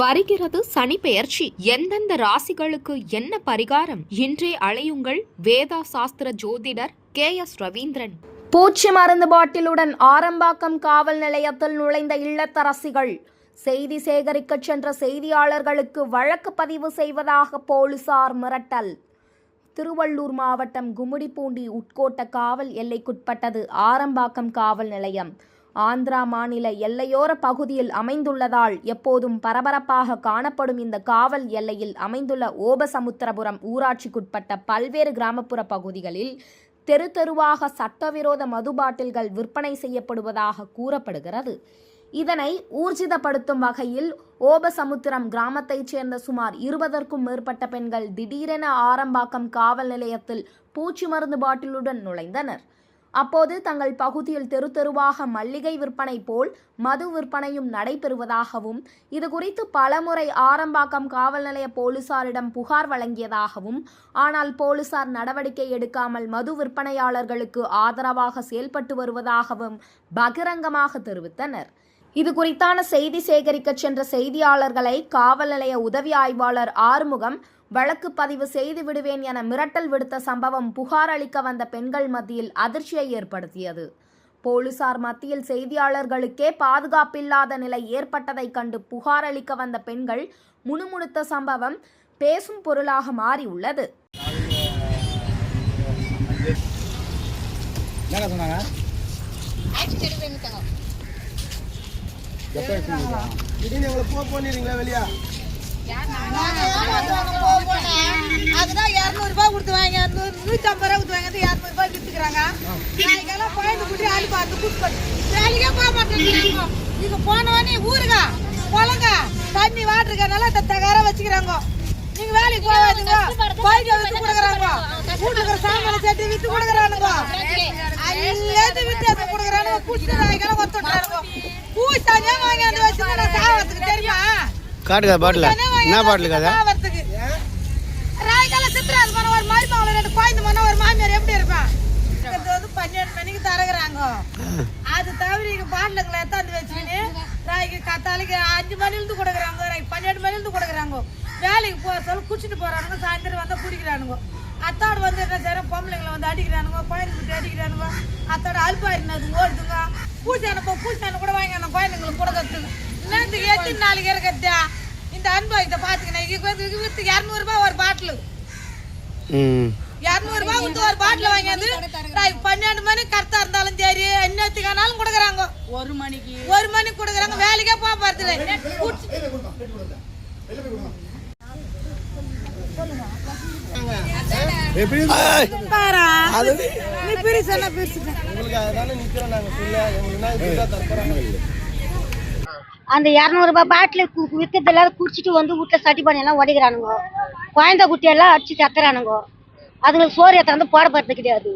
வருகிறது சனி பெயர்ச்சி எந்தெந்த ராசிகளுக்கு என்ன பரிகாரம்? இன்றே அலையுங்கள். வேதா சாஸ்திர ஜோதிடர் கே எஸ் ரவீந்திரன். பூச்சி மருந்து பாட்டிலுடன் ஆரம்பாக்கம் காவல் நிலையத்தில் நுழைந்த இல்லத்தரசிகள் செய்தி சேகரிக்கச் சென்ற செய்தியாளர்களுக்கு வழக்கு பதிவு செய்வதாக போலீசார் மிரட்டல். திருவள்ளூர் மாவட்டம் கும்மிடிப்பூண்டி உட்கோட்ட காவல் எல்லைக்குட்பட்டது ஆரம்பாக்கம் காவல் நிலையம். ஆந்திரா மாநில எல்லையோர பகுதியில் அமைந்துள்ளதால் எப்போதும் பரபரப்பாக காணப்படும் இந்த காவல் எல்லையில் அமைந்துள்ள ஓபசமுத்திரபுரம் ஊராட்சிக்குட்பட்ட பல்வேறு கிராமப்புற பகுதிகளில் தெரு தெருவாக சட்டவிரோத மது பாட்டில்கள் விற்பனை செய்யப்படுவதாக கூறப்படுகிறது. இதனை ஊர்ஜிதப்படுத்தும் வகையில் ஓபசமுத்திரம் கிராமத்தைச் சேர்ந்த சுமார் இருபதற்கும் மேற்பட்ட பெண்கள் திடீரென ஆரம்பாக்கம் காவல் நிலையத்தில் பூச்சி மருந்து பாட்டிலுடன் நுழைந்தனர். அப்போது தங்கள் பகுதியில் தெரு தெருவாக மல்லிகை விற்பனை போல் மது விற்பனையும் நடைபெறுவதாகவும் இது குறித்து பலமுறை ஆரம்பாக்கம் காவல் நிலைய போலீசாரிடம் புகார் வழங்கியதாகவும் ஆனால் போலீசார் நடவடிக்கை எடுக்காமல் மது விற்பனையாளர்களுக்கு ஆதரவாக செயல்பட்டு வருவதாகவும் பகிரங்கமாக தெரிவித்தனர். இது குறித்தான செய்தி சேகரிக்கச் சென்ற செய்தியாளர்களை காவல் நிலைய உதவி ஆய்வாளர் ஆறுமுகம் வழக்கு பதிவு செய்து விடுவேன் என மிரட்டல் விடுத்த சம்பவம் புகார் அளிக்க வந்த பெண்கள் மத்தியில் அதிர்ச்சியை ஏற்படுத்தியது. போலீசார் மத்தியில் செய்தியாளர்களுக்கே பாதுகாப்பில்லாத நிலை ஏற்பட்டதைக் கண்டு புகார் அளிக்க வந்த பெண்கள் முணுமுணுத்த சம்பவம் பேசும் பொருளாக மாறியுள்ளது. வெளியா? அதுதான் இரநூறுபா கொடுத்து வாங்க. நூ- நூத்தி ஐம்பது ரூபா கொடுத்து வாங்க. இரநூறுபா வித்துக்கிறாங்க. நாளைக்கெல்லாம் குழந்தை குட்டி ஆளு பார்த்து கூட்டு வேலைக்கே போக மாட்டேங்கிறாங்க நீங்க போனவனே ஊருங்க குளங்க தண்ணி வாட்டருக்கனால தகார வச்சுக்கிறாங்க. நீங்க வேலைக்கு போகாதீங்க கோயில வித்து கொடுக்குறாங்க. வீட்டுல இருக்கிற சாமான சேர்த்து வித்து கொடுக்குறானுங்க. வித்து அதை கொடுக்குறானுங்க. பூச்சி நாய்க்கெல்லாம் ஒத்துட்டானுங்க தனியா வாங்கி அந்த வச்சு நான் சாவத்துக்கு தெரியுமா? காட்டுக்கா பாட்டில். என்ன பாட்டில் கதை. ராய்க்கால சித்ராஸ் மன ஒரு மருமகளை ரெண்டு குழந்தை மன ஒரு மாமியார் எப்படி இருப்பான் இது வந்து பன்னெண்டு மணிக்கு தரகுறாங்க அது தவிர இங்க பாட்டிலுங்களை எத்தாந்து வச்சுக்கின்னு ராய்க்கு கத்தாலைக்கு அஞ்சு மணிலிருந்து கொடுக்குறாங்க. ராய்க்கு பன்னெண்டு மணிலிருந்து கொடுக்குறாங்க. வேலைக்கு போக சொல்ல குடிச்சிட்டு போறானுங்க சாயந்தரம் வந்தா குடிக்கிறானுங்க. அத்தாடு வந்து என்ன செய்யறோம் பொம்பளைங்களை வந்து அடிக்கிறானுங்க குழந்தை குட்டி அடிக்கிறானுங்க. அத்தாடு அல்பாயிருந்தது ஓடுதுங்க. பூச்சான பூச்சான கூட வாங்கி அந்த குழந்தைங்களுக்கு கொடுக்கறதுக்கு நேரத்துக்கு எத்தனை நாளைக்கு இருக்கிறதா இந்த அனுபவத்தை பாத்துக்கணும் இதுக்கு வந்து இது இரநூறுபா ஒரு பாட்டில். ம். இரநூறுபா வித்து ஒரு பாட்டில் வாங்கியாந்து பன்னெண்டு மணி கரெக்டா இருந்தாலும் சரி என்னத்துக்கானாலும் கொடுக்குறாங்க. ஒரு மணிக்கு. ஒரு மணிக்கு கொடுக்குறாங்க வேலைக்கே போக பாரா. நீ பிரிச்சு பிரிச்சு உங்களுக்கு அதானே நிக்கிறோம் நாங்க சொல்ல உங்களுக்கு என்ன இதுதான் தரப்போறாங்க அந்த இரநூறுபா பாட்டில் விற்கிறதெல்லாம் குடிச்சிட்டு வந்து வீட்டில் சட்டி பண்ணி எல்லாம் உடைக்கிறானுங்க. குழந்தை குட்டியெல்லாம் அடிச்சு கத்துறானுங்க. அதுங்களுக்கு சோறு ஏற்றாந்து போட போறது கிடையாது.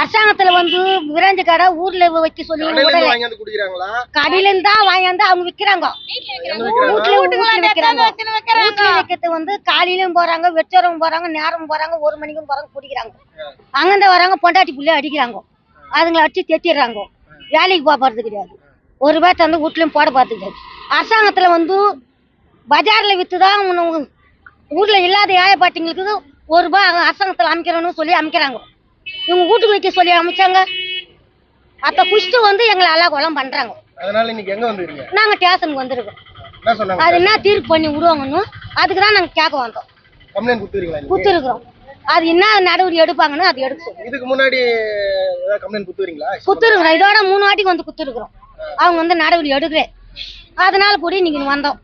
அரசாங்கத்துல வந்து விரைஞ்ச கடை ஊர்ல வைக்க சொல்லி கடையில உடலை இருந்து வாங்கி வந்து குடிக்கிறாங்களா? கடையில இருந்து தான் வாங்கியாந்து அவங்க விக்கிறாங்க. வைக்கிறது வந்து காலையிலயும் போறாங்க வெச்சரம் போறாங்க நேரம் போறாங்க ஒரு மணிக்கும் போறாங்க குடிக்கிறாங்க. அங்கிருந்து வராங்க பொண்டாட்டி புள்ளைய அடிக்கிறாங்க. அதுங்களை அடிச்சு தெத்திடுறாங்க. வேலைக்கு போக போறது கிடையாது. ஒரு ரூபாய் தந்து வீட்லயும் போட கிடையாது அரசாங்கத்துல வந்து பஜார்ல வித்து தான் ஊர்ல இல்லாத ஏழை பாட்டிங்களுக்கு ஒரு ரூபாய் அரசாங்கத்துல அமைக்கிறோன்னு சொல்லி அமைக்கிறாங்க. இவங்க வீட்டுக்கு வைக்க சொல்லி அமைச்சாங்க. அத்த குஷ்டு வந்து எங்களை எல்லாம் கொலம் பண்றாங்க. அதனால இன்னைக்கு எங்க வந்துருக்கீங்க? நாங்க ஸ்டேஷனுக்கு வந்திருக்கோம். அது என்ன தீர்ப்பு பண்ணி விடுவாங்கன்னு அதுக்கு தான் நாங்க கேட்க வந்தோம்? குத்துருக்குறோம் அது என்ன நடவடிக்கை எடுப்பாங்கன்னு அது எடுக்க இதுக்கு முன்னாடி குத்துருக்குறோம் இதோட மூணு வாட்டிக்கு வந்து குத்துருக்குறோம் அவங்க வந்து நடவடிக்கை எடுக்கல. அதனால கூட இன்னைக்கு வந்தோம்.